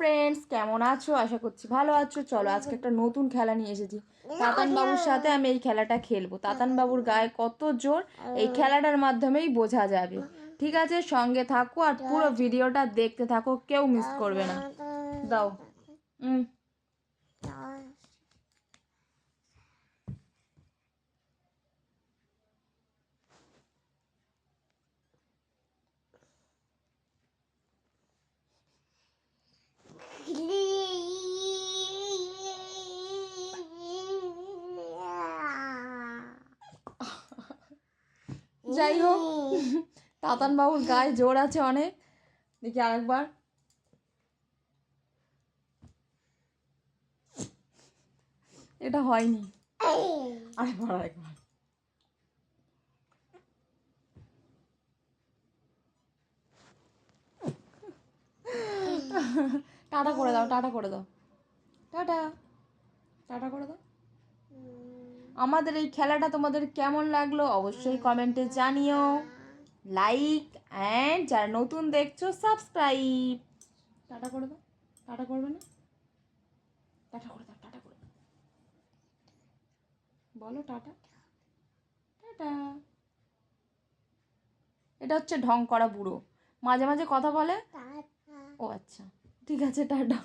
Friends কেমন আছো? আশা করছি ভালো আছো। চলো আজকে একটা নতুন খেলা নিয়ে এসেছি। তাতান বাবুর সাথে আমি এই খেলাটা খেলব। তাতান বাবুর গায়ে কত জোর এই খেলাটার মাধ্যমেই বোঝা যাবে। ঠিক আছে সঙ্গে থাকো আর পুরো ভিডিওটা দেখতে থাকো কেউ মিস করবে না। দাও। হুম যাই হোক তাতান বাবুর গায়ে জোর আছে অনেক। দেখি আরেকবার। এটা হয়নি। আরেকবার আরেকবার। টাটা করে দাও টাটা করে দাও। টাটা। টাটা করে দাও। আমাদের এই খেলাটা তোমাদের কেমন লাগল অবশ্যই কমেন্টে জানিও। লাইক অ্যান্ড যারা নতুন দেখছ সাবস্ক্রাইব টাটা করে দাও টাটা করবে না? টাটা করে দাও টাটা করে দাও। বলো টাটা। টাটা। এটা হচ্ছে ঢং করা বুড়ো। মাঝে মাঝে কথা বলে? ও আচ্ছা ঠিক আছে টাটা।